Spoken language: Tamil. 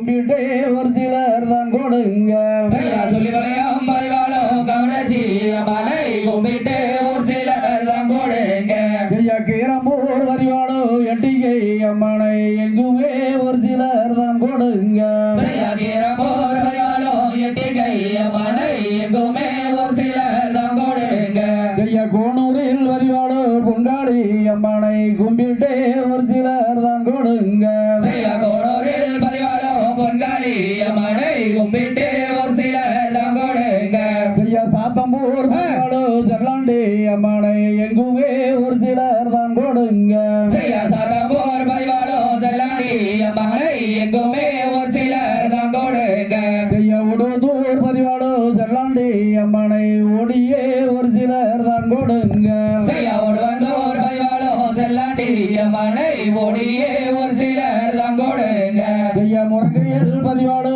கும்பிட்டே ஒரு சிலர் தான் கொடுங்க. சொல்லி வளையம் பதிவாளம் கவனச்சி. அம்மனை கும்பிட்டு ஒரு சிலர் தான் கொடுங்க. ஐயா கீரம்பூர் வரிவாளோ எட்டிகை அம்மனை எங்குமே ஒரு சிலர் தான் கொடுங்க. ஐயா கீரப்போர் பதிவாளம் எட்டிகை அம்மனை எங்குமே ஒரு சிலர் தான் கொடுங்க. ஐயா கோனூரில் வரிவாளோ பொங்காளி அம்மனை கும்பிட்டே ஒரு சிலர் அம்மனை கும்பிட்டு ஒரு சிலர் தான் கொடுங்க. ஐயா சாத்தம்பூர் செல்லாண்டி அம்மனை எங்குமே ஒரு சிலர் தான் கொடுங்க. ஐயா சாத்தம்பூர் பதிவாளம் செல்லாண்டி அம்மனை எங்குமே ஒரு சிலர் தான் கொடுங்க. செய்ய உடுதூர் பதிவாளோ செல்லாண்டி அம்மனை ஓடியே ஒரு சிலர் தான் கொடுங்க. செய்யாவோடு வந்தோர் பதிவாளம் செல்லாண்டி அம்மனை ஓடியே ஒரு சிலர் தான் கொடுங்க செய்ய முறங்கையில் பதிவாளோ